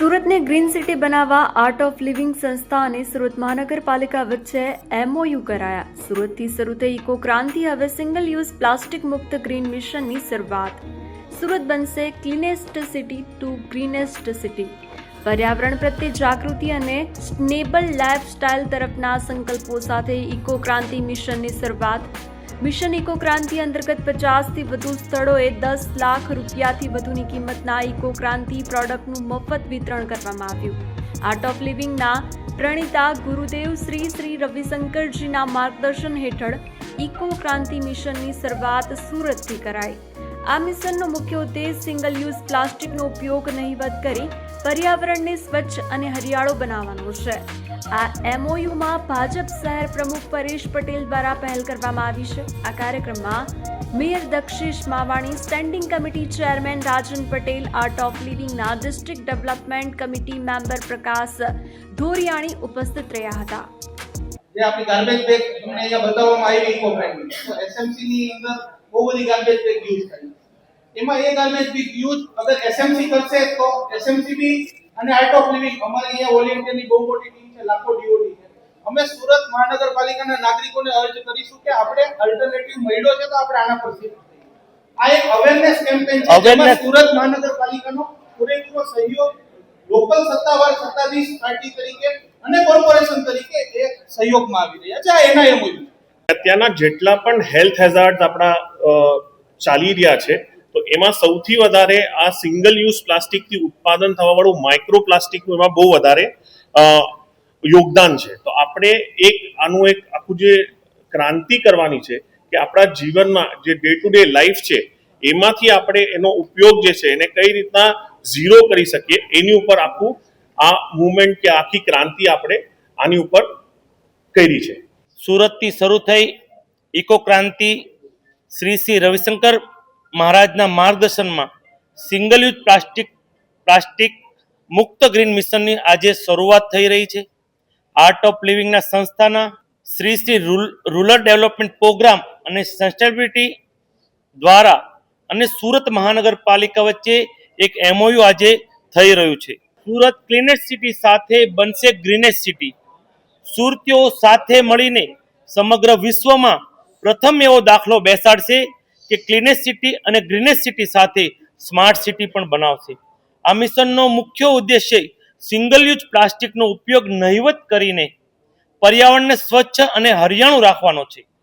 સુરતને green city બનાવવા art of living સંસ્થા અને સુરત મહાનગરપાલિકા વચ્ચે એમઓયુ કરાયા. સુરતથી શરૂ થઈ ઇકો ક્રાંતિ, હવે સિંગલ યુઝ પ્લાસ્ટિક મુક્ત ગ્રીન મિશનની શરૂઆત. સુરત બનશે cleanest city to greenest city પર્યાવરણ પ્રત્યે જાગૃતિ અને સ્નેબલ લાઇફસ્ટાઇલ તરફના સંકલ્પો સાથે ઇકો ક્રાંતિ મિશનની શરૂઆત મિશન ઇકો ક્રાંતિ અંતર્ગત પચાસથી વધુ સ્થળોએ દસ લાખ રૂપિયાથી વધુની કિંમતના ઇકો ક્રાંતિ પ્રોડક્ટનું મફત વિતરણ કરવામાં આવ્યું. આર્ટ ઓફ લિવિંગના પ્રણીતા ગુરુદેવ શ્રી શ્રી રવિશંકરજીના માર્ગદર્શન હેઠળ ઇકો ક્રાંતિ મિશનની શરૂઆત સુરતથી કરાઈ. આ મિશનનો મુખ્ય ઉદ્દેશ સિંગલ યુઝ પ્લાસ્ટિકનો ઉપયોગ નહીવત કરી પર્યાવરણને સ્વચ્છ અને હરિયાળો બનાવવાનો છે. આ એમઓયુમાં ભાજપ શહેર પ્રમુખ પરેશ પટેલ દ્વારા પહેલ કરવામાં આવી છે. આ કાર્યક્રમમાં mayor Dakshish Mavani standing committee chairman Rajan Patel art of લિવિંગના district development committee member Prakash Dhoriyani ઉપસ્થિત રહ્યા હતા. જે આપણી ગાર્બેજ બેગ તમને અહીંયા બતાવવામાં આવી ઇકો એસએમસી ની અંદર બહુ બધી ગાર્બેજ બેગ યુઝ થાય એમાં એ ગાર્બેજ બેગ યુઝ અગર એસએમસી કરશે તો એસએમસી બી અને આર્ટ ઓફ લિવિંગ અમારી અહીંયા ઓલ ઇન્ડિયાની બહુ મોટી ટીમ છે લાખો ડીઓટી છે. અમે સુરત મહાનગરપાલિકાના નાગરિકોને અર્જ કરીશું કે આપણે અલ્ટરનેટિવ મળ્યો છે તો આપણે આના પર આ એક અવેરનેસ કેમ્પેન છે જેમાં સુરત મહાનગરપાલિકાનો પૂરેપૂરો સહયોગ લોકલ સત્તાવાર સત્તાધીશ પાર્ટી તરીકે અને કોર્પોરેશન તરીકે એ સહયોગમાં આવી રહ્યા છે. આ એના એમ અત્યારના જેટલા પણ હેલ્થ હેઝાર્ડ આપણા ચાલી રહ્યા છે એમાં સૌથી વધારે આ સિંગલ યુઝ પ્લાસ્ટિકથી ઉત્પાદન થવાવાળું માઇક્રો પ્લાસ્ટિકનું એમાં બહુ વધારે યોગદાન છે. તો આપણે એક, આનું એક આખું જે ક્રાંતિ કરવાની છે કે આપણા જીવનમાં જે ડે ટુ ડે લાઈફ છે, એમાંથી આપણે એનો ઉપયોગ જે છે એને કઈ રીતના ઝીરો કરી શકીએ, એની ઉપર આખું આ મુવમેન્ટ કે આખી ક્રાંતિ આપણે આની ઉપર કરી છે. સુરતથી શરૂ થઈ, ઇકો ક્રાંતિ, શ્રી શ્રી રવિશંકર મહારાજના માર્ગદર્શનમાં સિંગલ યુઝ પ્લાસ્ટિક પ્લાસ્ટિક મુક્ત ગ્રીન મિશનની આજે શરૂઆત થઈ રહી છે. આર્ટ ઓફ લિવિંગના સંસ્થાના Shri Shri rule- rural development programme અને સસ્ટેનેબિલિટી દ્વારા અને સુરત મહાનગરપાલિકા વચ્ચે એક એમઓયુ આજે થઈ રહ્યું છે. સુરત ક્લીનેસ્ટ સિટી સાથે બનશે ગ્રીનેસ્ટ સિટી સુરતીઓ સાથે મળીને સમગ્ર વિશ્વમાં પ્રથમ એવો દાખલો બેસાડશે કે ક્લીનેસ્ટ સિટી અને ગ્રીનેસ્ટ સિટી સાથે સ્માર્ટ સિટી પણ બનાવશે. આ મિશનનો મુખ્ય ઉદ્દેશ્ય સિંગલ યુઝ પ્લાસ્ટિકનો ઉપયોગ નહિવત કરીને પર્યાવરણને સ્વચ્છ અને હરિયાળું રાખવાનો છે.